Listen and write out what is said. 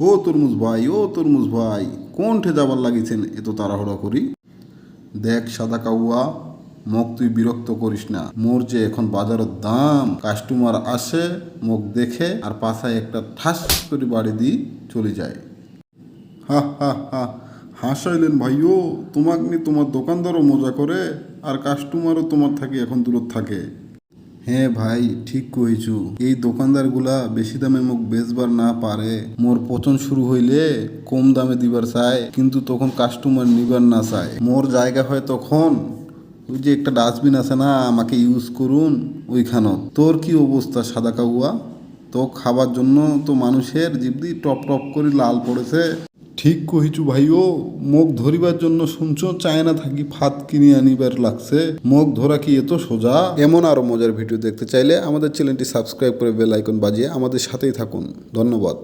ও তরমুজ ভাই, ও তরমুজ ভাই কোনঠে যাবার লাগিছেন এত তাড়াহুড়া করি। দেখ সাদা কাউয়া মোক তুই বিরক্ত করিস না। মোর যে এখন বাজারের দাম কাস্টমার আসে মোক দেখে, আর পাশায় একটা ঠাস করে বাড়ি দিয়ে চলে যায়। হা হা হা, হাসাইলেন ভাইও, তোমাক নিয়ে তোমার দোকানদারও মজা করে, আর কাস্টমারও তোমার থাকে এখন দূরত থাকে। হ্যাঁ ভাই, ঠিক কইছু। এই দোকানদারগুলা বেশি দামে মোক বেচবার না পারে। মোর পচন শুরু হইলে কম দামে দিবার চায়, কিন্তু তখন কাস্টমার নিবার না চায়। মোর জায়গা হয় তখন ওই যে একটা ডাস্টবিন আছে না, আমাকে ইউজ করুন ওইখানত। তোর কি অবস্থা সাদা কাউয়া? তো খাবার জন্য তো মানুষের জিবদি টপ টপ করে লাল পড়েছে। ঠিক কহিছু ভাইও মোক ধরিবার জন্য শুনছো? চায়না থাকি ফাত কিনে আনিবার লাগছে। মোক ধরা কি এত সোজা? এমন আরও মজার ভিডিও দেখতে চাইলে আমাদের চ্যানেলটি সাবস্ক্রাইব করে বেল আইকন বাজিয়ে আমাদের সাথেই থাকুন। ধন্যবাদ।